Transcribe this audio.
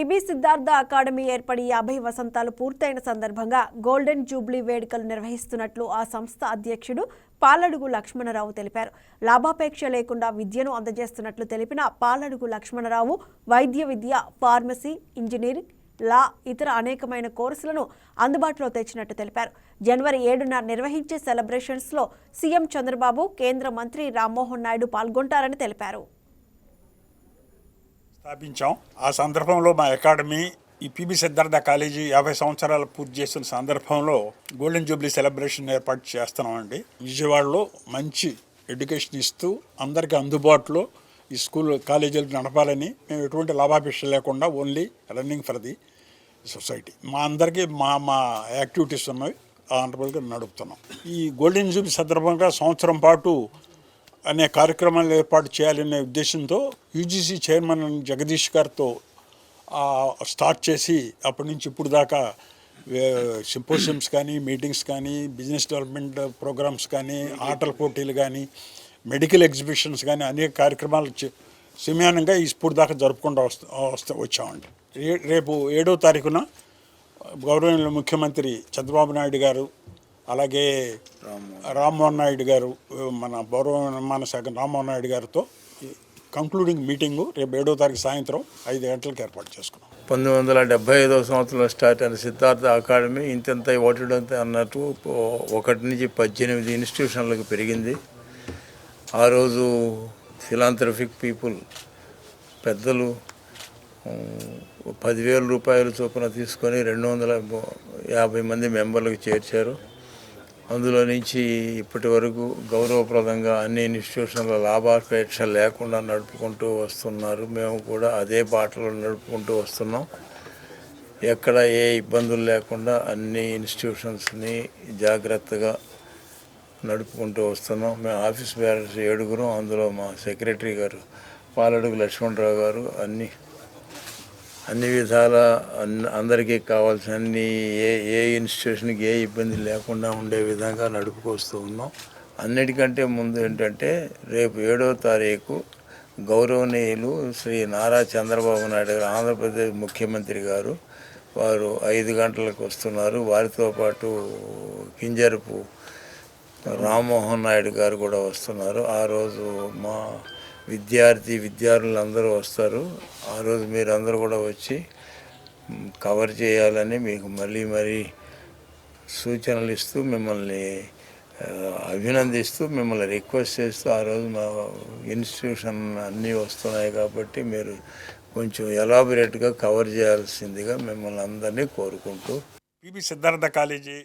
PB Siddhartha academy ఏర్పడి యాభై వసంతాలు పూర్తయిన సందర్భంగా గోల్డెన్ జూబ్లీ వేడుకలు నిర్వహిస్తున్నట్లు ఆ సంస్థ అధ్యక్షుడు పాలడుగు లక్ష్మణరావు తెలిపారు. లాభాపేక్ష లేకుండా విద్యను అందజేస్తున్నట్లు తెలిపిన పాలడుగు లక్ష్మణరావు వైద్య విద్య ఫార్మసీ ఇంజనీరింగ్ లా ఇతర అనేకమైన కోర్సులను అందుబాటులో తెచ్చినట్టు తెలిపారు. జనవరి ఏడున నిర్వహించే సెలబ్రేషన్స్లో సీఎం చంద్రబాబు కేంద్ర మంత్రి రామ్మోహన్ నాయుడు పాల్గొంటారని తెలిపారు. స్థాపించాం. ఆ సందర్భంలో మా అకాడమీ ఈ పిబి సిద్ధార్థ కాలేజీ యాభై సంవత్సరాలు పూర్తి చేస్తున్న సందర్భంలో గోల్డెన్ జూబ్లీ సెలబ్రేషన్ ఏర్పాటు చేస్తున్నామండి. విజయవాడలో మంచి ఎడ్యుకేషన్ ఇస్తూ అందరికీ అందుబాటులో ఈ స్కూల్ కాలేజీలు నడపాలని మేము ఎటువంటి లాభాపేక్ష లేకుండా only running for the society. మా అందరికీ మా మా యాక్టివిటీస్ ఉన్నాయి ఆనరబుల్గా నడుపుతున్నాం. ఈ గోల్డెన్ జూబ్లీ సందర్భంగా సంవత్సరం పాటు అనే కార్యక్రమాలు ఏర్పాటు చేయాలనే ఉద్దేశంతో యూజీసీ చైర్మన్ జగదీష్ గారితో స్టార్ట్ చేసి అప్పటి నుంచి ఇప్పుడు దాకా సింపోజియమ్స్ కానీ మీటింగ్స్ కానీ బిజినెస్ డెవలప్మెంట్ ప్రోగ్రామ్స్ కానీ ఆటల పోటీలు కానీ మెడికల్ ఎగ్జిబిషన్స్ కానీ అనేక కార్యక్రమాలు సమయానంగా ఇప్పుడు దాకా జరుపుకుంటూ వస్తూ వస్తూ వచ్చామండి. రేపు ఏడో తారీఖున గౌరవనీయుల ముఖ్యమంత్రి చంద్రబాబు నాయుడు గారు అలాగే రామ్మోహన్ నాయుడు గారు మన పౌర మన శాఖ రామ్మోహన్ నాయుడు గారితో కంక్లూడింగ్ మీటింగు రేపు ఏడో తారీఖు సాయంత్రం ఐదు గంటలకు ఏర్పాటు చేసుకున్నాం. పంతొమ్మిది వందల డెబ్బై ఐదవ సంవత్సరంలో స్టార్ట్ అయిన సిద్ధార్థ అకాడమీ ఇంతంత ఒకటిడంత అన్నట్టు ఒకటి నుంచి పద్దెనిమిది ఇన్స్టిట్యూషన్లకు పెరిగింది. ఆ రోజు ఫిలాంథ్రఫిక్ పీపుల్ పెద్దలు పదివేల రూపాయల చొప్పున తీసుకొని రెండు వందల యాభై మంది మెంబర్లకు చేర్చారు. అందులో నుంచి ఇప్పటి వరకు గౌరవప్రదంగా అన్ని ఇన్స్టిట్యూషన్ల లాభాపేక్ష లేకుండా నడుపుకుంటూ వస్తున్నారు. మేము కూడా అదే బాటలో నడుపుకుంటూ వస్తున్నాం. ఎక్కడ ఏ ఇబ్బందులు లేకుండా అన్ని ఇన్స్టిట్యూషన్స్ని జాగ్రత్తగా నడుపుకుంటూ వస్తున్నాం. మేము ఆఫీస్ బ్యాలెన్స్ ఏడుగురం అందులో మా సెక్రటరీ గారు పాలడుగు లక్ష్మణరావు గారు అన్ని అన్ని విధాల అన్- అందరికీ కావాల్సిన ఏ ఏ ఇన్స్టిట్యూషన్కి ఏ ఇబ్బంది లేకుండా ఉండే విధంగా నడుపుకొస్తూ ఉన్నాం. అన్నిటికంటే ముందు ఏంటంటే రేపు ఏడో తారీఖు గౌరవనీయులు శ్రీ నారా చంద్రబాబు నాయుడు గారు ఆంధ్రప్రదేశ్ ముఖ్యమంత్రి గారు వారు ఐదు గంటలకు వస్తున్నారు. వారితో పాటు కింజరపు రామ్మోహన్ నాయుడు గారు కూడా వస్తున్నారు. ఆ రోజు మా విద్యార్థి విద్యార్థులు అందరూ వస్తారు. ఆ రోజు మీరందరూ కూడా వచ్చి కవర్ చేయాలని మీకు మళ్ళీ మరీ సూచనలు ఇస్తూ మిమ్మల్ని అభినందిస్తూ మిమ్మల్ని రిక్వెస్ట్ చేస్తూ ఆ రోజు మా ఇన్స్టిట్యూషన్ అన్నీ వస్తున్నాయి కాబట్టి మీరు కొంచెం ఎలాబొరేట్గా కవర్ చేయాల్సిందిగా మిమ్మల్ని అందరినీ కోరుకుంటూ పిబి సిద్ధార్థ కాలేజీ